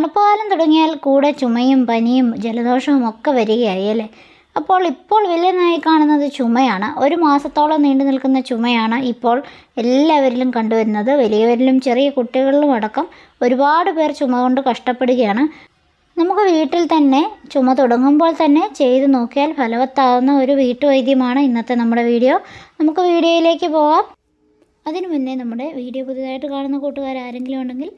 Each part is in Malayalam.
തണുപ്പ് കാലം തുടങ്ങിയാൽ കൂടെ ചുമയും പനിയും ജലദോഷവും ഒക്കെ വരികയായി അപ്പോൾ ഇപ്പോൾ വില്ലനായി കാണുന്നത് ചുമയാണ്. ഒരു മാസത്തോളം നീണ്ടു നിൽക്കുന്ന ചുമയാണ് ഇപ്പോൾ എല്ലാവരിലും കണ്ടുവരുന്നത്. വലിയവരിലും ചെറിയ കുട്ടികളിലും അടക്കം ഒരുപാട് പേർ ചുമ കൊണ്ട് കഷ്ടപ്പെടുകയാണ്. നമുക്ക് വീട്ടിൽ തന്നെ ചുമ തുടങ്ങുമ്പോൾ തന്നെ ചെയ്തു നോക്കിയാൽ ഫലവത്താവുന്ന ഒരു വീട്ടുവൈദ്യമാണ് ഇന്നത്തെ നമ്മുടെ വീഡിയോ. നമുക്ക് വീഡിയോയിലേക്ക് പോവാം. അതിനു മുന്നേ നമ്മുടെ വീഡിയോ പുതിയതായിട്ട് കാണുന്ന കൂട്ടുകാർ ആരെങ്കിലും ഉണ്ടെങ്കിൽ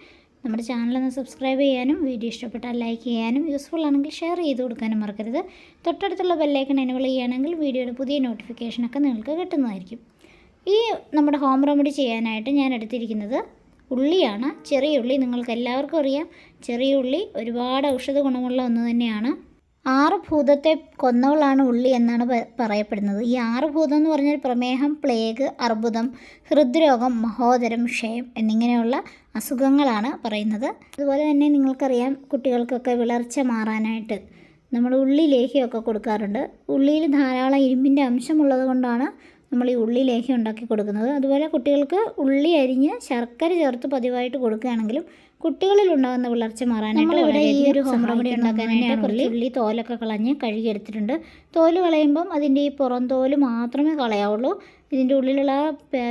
നമ്മുടെ ചാനലൊന്ന് സബ്സ്ക്രൈബ് ചെയ്യാനും വീഡിയോ ഇഷ്ടപ്പെട്ടാൽ ലൈക്ക് ചെയ്യാനും യൂസ്ഫുൾ ആണെങ്കിൽ ഷെയർ ചെയ്ത് കൊടുക്കാനും മറക്കരുത്. തൊട്ടടുത്തുള്ള ബെല്ലൈക്കൺ എനേബിൾ ചെയ്യുകയാണെങ്കിൽ വീഡിയോയുടെ പുതിയ നോട്ടിഫിക്കേഷനൊക്കെ നിങ്ങൾക്ക് കിട്ടുന്നതായിരിക്കും. ഈ നമ്മുടെ ഹോം റെമഡി ചെയ്യാനായിട്ട് ഞാൻ എടുത്തിരിക്കുന്നത് ഉള്ളിയാണ്. ചെറിയ ഉള്ളി നിങ്ങൾക്ക് എല്ലാവർക്കും അറിയാം. ചെറിയ ഉള്ളി ഒരുപാട് ഔഷധ ഗുണമുള്ള ഒന്ന് തന്നെയാണ്. ആറ് ഭൂതത്തെ കൊന്നവളാണ് ഉള്ളി എന്നാണ് പറയപ്പെടുന്നത്. ഈ ആറ് ഭൂതം എന്ന് പറഞ്ഞാൽ പ്രമേഹം പ്ലേഗ് അർബുദം ഹൃദ്രോഗം മഹോദരം ക്ഷയം എന്നിങ്ങനെയുള്ള അസുഖങ്ങളാണ് പറയുന്നത്. അതുപോലെ തന്നെ നിങ്ങൾക്കറിയാം കുട്ടികൾക്കൊക്കെ വിളർച്ച മാറാനായിട്ട് നമ്മൾ ഉള്ളി ലേഹ്യമൊക്കെ കൊടുക്കാറുണ്ട്. ഉള്ളിയിൽ ധാരാളം ഇരുമ്പിന്റെ അംശമുള്ളത് കൊണ്ടാണ് നമ്മൾ ഈ ഉള്ളി ലേഹ്യം ഉണ്ടാക്കി കൊടുക്കുന്നത്. അതുപോലെ കുട്ടികൾക്ക് ഉള്ളി അരിഞ്ഞ് ശർക്കര ചേർത്ത് പതിവായിട്ട് കൊടുക്കുകയാണെങ്കിലും കുട്ടികളിൽ ഉണ്ടാകുന്ന വിളർച്ച മാറാനായിട്ട് ഇവിടെ ഈ ഒരു ഹോം റെമഡി ഉണ്ടാക്കാനായിട്ട് കുറച്ച് ഉള്ളി തോലൊക്കെ കളഞ്ഞ് കഴുകിയെടുത്തിട്ടുണ്ട് തോൽ കളയുമ്പം അതിന്റെ ഈ പുറം തോൽ മാത്രമേ കളയാവുള്ളൂ. ഇതിന്റെ ഉള്ളിലുള്ള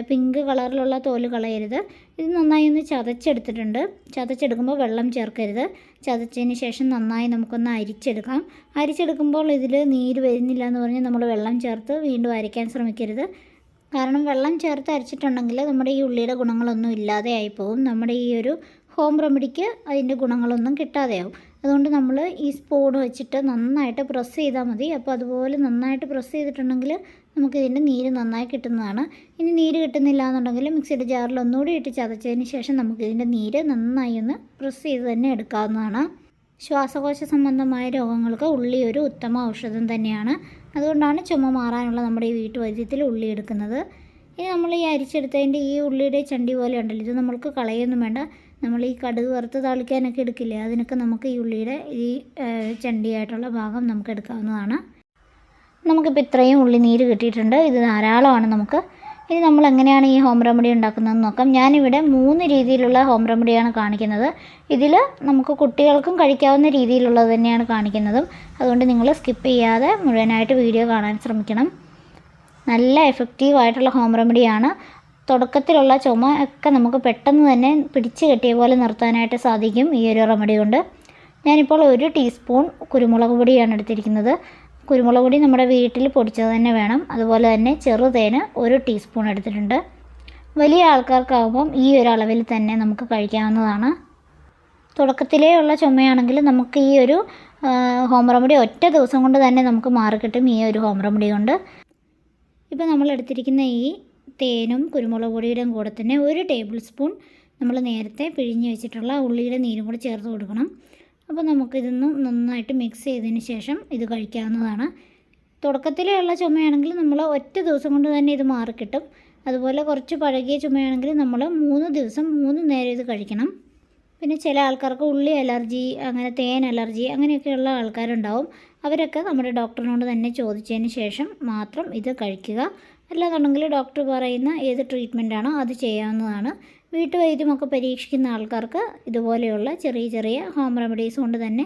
പിങ്ക് കളറിലുള്ള തോൽ കളയരുത്. ഇത് നന്നായി ഒന്ന് ചതച്ചെടുത്തിട്ടുണ്ട്. ചതച്ചെടുക്കുമ്പോൾ വെള്ളം ചേർക്കരുത്. ചതച്ചതിന് ശേഷം നന്നായി നമുക്കൊന്ന് അരിച്ചെടുക്കാം. അരിച്ചെടുക്കുമ്പോൾ ഇതിൽ നീര് വരുന്നില്ല എന്ന് പറഞ്ഞാൽ നമ്മൾ വെള്ളം ചേർത്ത് വീണ്ടും അരയ്ക്കാൻ ശ്രമിക്കരുത്. കാരണം വെള്ളം ചേർത്ത് അരച്ചിട്ടുണ്ടെങ്കിൽ നമ്മുടെ ഈ ഉള്ളിയുടെ ഗുണങ്ങളൊന്നും ഇല്ലാതെ ആയിപ്പോവും നമ്മുടെ ഈ ഒരു ഹോം റെമഡിക്ക് അതിന്റെ ഗുണങ്ങളൊന്നും കിട്ടാതെയാവും. അതുകൊണ്ട് നമ്മൾ ഈ സ്പൂൺ വെച്ചിട്ട് നന്നായിട്ട് പ്രസ് ചെയ്താൽ മതി. അപ്പോൾ അതുപോലെ നന്നായിട്ട് പ്രസ് ചെയ്തിട്ടുണ്ടെങ്കിൽ നമുക്ക് ഇതിന്റെ നീര് നന്നായി കിട്ടുന്നതാണ്. ഇനി നീര് കിട്ടുന്നില്ല എന്നുണ്ടെങ്കിൽ മിക്സിയുടെ ജാറിൽ ഒന്നുകൂടി ഇട്ട് ചതച്ചതിന് ശേഷം നമുക്ക് ഇതിന്റെ നീര് നന്നായി ഒന്ന് പ്രസ് ചെയ്ത് തന്നെ എടുക്കാവുന്നതാണ്. ശ്വാസകോശ സംബന്ധമായ രോഗങ്ങൾക്ക് ഉള്ളി ഒരു ഉത്തമ ഔഷധം തന്നെയാണ്. അതുകൊണ്ടാണ് ചുമ മാറാനുള്ള നമ്മുടെ ഈ വീട്ടുവൈദ്യത്തിൽ ഉള്ളി എടുക്കുന്നത്. ഇനി നമ്മൾ ഈ അരിച്ചെടുത്തതിന്റെ ഈ ഉള്ളിയുടെ ചണ്ടി പോലെ ഉണ്ടല്ലോ ഇത് നമ്മൾക്ക് കളയൊന്നും വേണ്ട. നമ്മൾ ഈ കടുക് വറുത്ത് താളിക്കാനൊക്കെ എടുക്കില്ലേ? അതിനൊക്കെ നമുക്ക് ഈ ഉള്ളിയുടെ ഈ ചണ്ടിയായിട്ടുള്ള ഭാഗം നമുക്ക് എടുക്കാവുന്നതാണ്. നമുക്കിപ്പോൾ ഇത്രയും ഉള്ളി നീര് കിട്ടിയിട്ടുണ്ട്. ഇത് ധാരാളമാണ് നമുക്ക്. ഇനി നമ്മൾ എങ്ങനെയാണ് ഈ ഹോം റെമഡി ഉണ്ടാക്കുന്നതെന്ന് നോക്കാം. ഞാനിവിടെ മൂന്ന് രീതിയിലുള്ള ഹോം റെമഡിയാണ് കാണിക്കുന്നത്. ഇതിൽ നമുക്ക് കുട്ടികൾക്കും കഴിക്കാവുന്ന രീതിയിലുള്ളത് തന്നെയാണ് കാണിക്കുന്നതും. അതുകൊണ്ട് നിങ്ങൾ സ്കിപ്പ് ചെയ്യാതെ മുഴുവനായിട്ട് വീഡിയോ കാണാൻ ശ്രമിക്കണം. നല്ല എഫക്റ്റീവ് ആയിട്ടുള്ള ഹോം റെമഡിയാണ്. തുടക്കത്തിലുള്ള ചുമ ഒക്കെ നമുക്ക് പെട്ടെന്ന് തന്നെ പിടിച്ച് കെട്ടിയ പോലെ നിർത്താനായിട്ട് സാധിക്കും ഈ ഒരു റെമഡി കൊണ്ട്. ഞാനിപ്പോൾ ഒരു ടീസ്പൂൺ കുരുമുളക് പൊടിയാണ് എടുത്തിരിക്കുന്നത്. കുരുമുളക് പൊടി നമ്മുടെ വീട്ടിൽ പൊടിച്ചത് തന്നെ വേണം. അതുപോലെ തന്നെ ചെറുതേന് ഒരു ടീസ്പൂൺ എടുത്തിട്ടുണ്ട്. വലിയ ആൾക്കാർക്കാവുമ്പം ഈ ഒരു അളവിൽ തന്നെ നമുക്ക് കഴിക്കാവുന്നതാണ്. തുടക്കത്തിലേ ഉള്ള ചുമയാണെങ്കിൽ നമുക്ക് ഈ ഒരു ഹോം റെമഡി ഒറ്റ ദിവസം കൊണ്ട് തന്നെ നമുക്ക് മാറിക്കിട്ടും ഈ ഒരു ഹോം റെമഡി കൊണ്ട്. ഇപ്പോൾ നമ്മൾ എടുത്തിരിക്കുന്ന ഈ തേനും കുരുമുളക് പൊടിയുടെയും കൂടെ തന്നെ ഒരു ടേബിൾ സ്പൂൺ നമ്മൾ നേരത്തെ പിഴിഞ്ഞ് വെച്ചിട്ടുള്ള ഉള്ളിയുടെ നീരും കൂടി ചേർത്ത് കൊടുക്കണം. അപ്പോൾ നമുക്കിതൊന്ന് നന്നായിട്ട് മിക്സ് ചെയ്തതിന് ശേഷം ഇത് കഴിക്കാവുന്നതാണ്. തുടക്കത്തിലുള്ള ചുമയാണെങ്കിൽ നമ്മൾ ഒറ്റ ദിവസം കൊണ്ട് തന്നെ ഇത് മാറിക്കിട്ടും അതുപോലെ കുറച്ച് പഴകിയ ചുമയാണെങ്കിൽ നമ്മൾ മൂന്ന് ദിവസം മൂന്ന് നേരം ഇത് കഴിക്കണം. പിന്നെ ചില ആൾക്കാർക്ക് ഉള്ളി അലർജി അങ്ങനെ തേൻ അലർജി അങ്ങനെയൊക്കെയുള്ള ആൾക്കാരുണ്ടാവും. അവരൊക്കെ നമ്മുടെ ഡോക്ടറിനോട് തന്നെ ചോദിച്ചതിന് ശേഷം മാത്രം ഇത് കഴിക്കുക. അല്ലാന്നുണ്ടെങ്കിൽ ഡോക്ടർ പറയുന്ന ഏത് ട്രീറ്റ്മെന്റാണോ അത് ചെയ്യാവുന്നതാണ്. വീട്ടുവൈദ്യമൊക്കെ പരീക്ഷിക്കുന്ന ആൾക്കാർക്ക് ഇതുപോലെയുള്ള ചെറിയ ചെറിയ ഹോം റെമഡീസ് കൊണ്ട് തന്നെ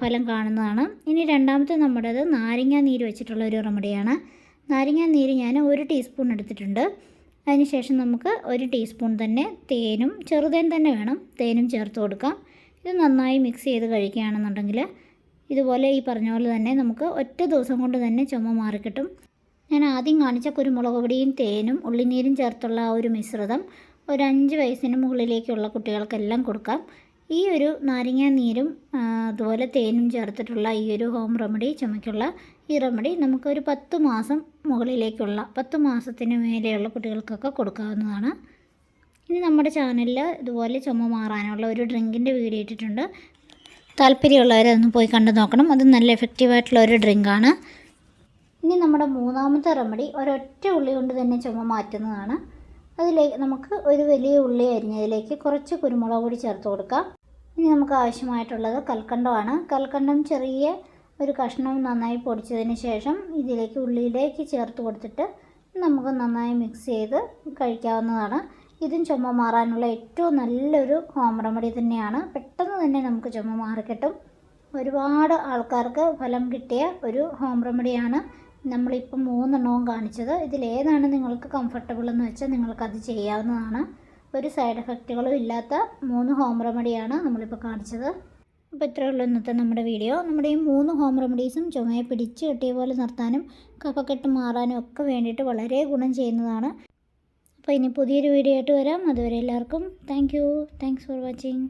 ഫലം കാണുന്നതാണ്. ഇനി രണ്ടാമത്തെ നമ്മുടേത് നാരങ്ങ നീര് വെച്ചിട്ടുള്ള ഒരു റെമഡിയാണ്. നാരങ്ങ നീര് ഞാൻ ഒരു ടീസ്പൂൺ എടുത്തിട്ടുണ്ട്. അതിനുശേഷം നമുക്ക് ഒരു ടീസ്പൂൺ തന്നെ തേനും ചെറുതേൻ തന്നെ വേണം തേനും ചേർത്ത് കൊടുക്കാം. ഇത് നന്നായി മിക്സ് ചെയ്ത് കഴിക്കുകയാണെന്നുണ്ടെങ്കിൽ ഇതുപോലെ ഈ പറഞ്ഞ പോലെ തന്നെ നമുക്ക് ഒറ്റ ദിവസം കൊണ്ട് തന്നെ ചുമ മാറിക്കിട്ടും. ഞാൻ ആദ്യം കാണിച്ച കുരുമുളക് പൊടിയും തേനും ഉള്ളിനീരും ചേർത്തുള്ള ആ ഒരു മിശ്രിതം ഒരു അഞ്ച് വയസ്സിന് മുകളിലേക്കുള്ള കുട്ടികൾക്കെല്ലാം കൊടുക്കാം. ഈ ഒരു നാരങ്ങ നീരും അതുപോലെ തേനും ചേർത്തിട്ടുള്ള ഈ ഒരു ഹോം റെമഡി ചുമയ്ക്കുള്ള ഈ റെമഡി നമുക്കൊരു പത്ത് മാസം മുകളിലേക്കുള്ള പത്ത് മാസത്തിന് മേലെയുള്ള കുട്ടികൾക്കൊക്കെ കൊടുക്കാവുന്നതാണ്. ഇനി നമ്മുടെ ചാനലിൽ ഇതുപോലെ ചുമ മാറാനുള്ള ഒരു ഡ്രിങ്കിന്റെ വീഡിയോ ഇട്ടിട്ടുണ്ട്. താല്പര്യമുള്ളവരതൊന്ന് പോയി കണ്ടു നോക്കണം. അത് നല്ല എഫക്റ്റീവായിട്ടുള്ള ഒരു ഡ്രിങ്കാണ്. ഇനി നമ്മുടെ മൂന്നാമത്തെ റെമഡി ഒരൊറ്റ ഉള്ളി കൊണ്ട് തന്നെ ചുമ മാറ്റുന്നതാണ്. അതിലേക്ക് നമുക്ക് ഒരു വലിയ ഉള്ളി അരിഞ്ഞതിലേക്ക് കുറച്ച് കുരുമുളക് പൊടി ചേർത്ത് കൊടുക്കാം. ഇനി നമുക്ക് ആവശ്യമായിട്ടുള്ളത് കൽക്കണ്ടമാണ്. കൽക്കണ്ടം ചെറിയ ഒരു കഷ്ണം നന്നായി പൊടിച്ചതിന് ശേഷം ഇതിലേക്ക് ഉള്ളിയിലേക്ക് ചേർത്ത് കൊടുത്തിട്ട് നമുക്ക് നന്നായി മിക്സ് ചെയ്ത് കഴിക്കാവുന്നതാണ്. ഇതും ചുമ മാറാനുള്ള ഏറ്റവും നല്ലൊരു ഹോം റെമഡി തന്നെയാണ്. പെട്ടെന്ന് തന്നെ നമുക്ക് ചുമ മാറിക്കിട്ടും. ഒരുപാട് ആൾക്കാർക്ക് ഫലം കിട്ടിയ ഒരു ഹോം റെമഡിയാണ് നമ്മളിപ്പം മൂന്നെണ്ണവും കാണിച്ചത്. ഇതിലേതാണ് നിങ്ങൾക്ക് കംഫർട്ടബിൾ എന്ന് വെച്ചാൽ നിങ്ങൾക്കത് ചെയ്യാവുന്നതാണ്. ഒരു സൈഡ് എഫക്റ്റുകളും ഇല്ലാത്ത മൂന്ന് ഹോം റെമഡിയാണ് നമ്മളിപ്പോൾ കാണിച്ചത്. അപ്പോൾ ഇത്രയേ ഉള്ളൂ ഇന്നത്തെ നമ്മുടെ വീഡിയോ നമ്മുടെ ഈ മൂന്ന് ഹോം റെമഡീസും ചുമയെ പിടിച്ച് കെട്ടിയ പോലെ നിർത്താനും കഫക്കെട്ട് മാറാനും ഒക്കെ വേണ്ടിയിട്ട് വളരെ ഗുണം ചെയ്യുന്നതാണ്. അപ്പോൾ ഇനി പുതിയൊരു വീഡിയോ ആയിട്ട് വരാം. അതുവരെ എല്ലാവർക്കും thank you thanks for watching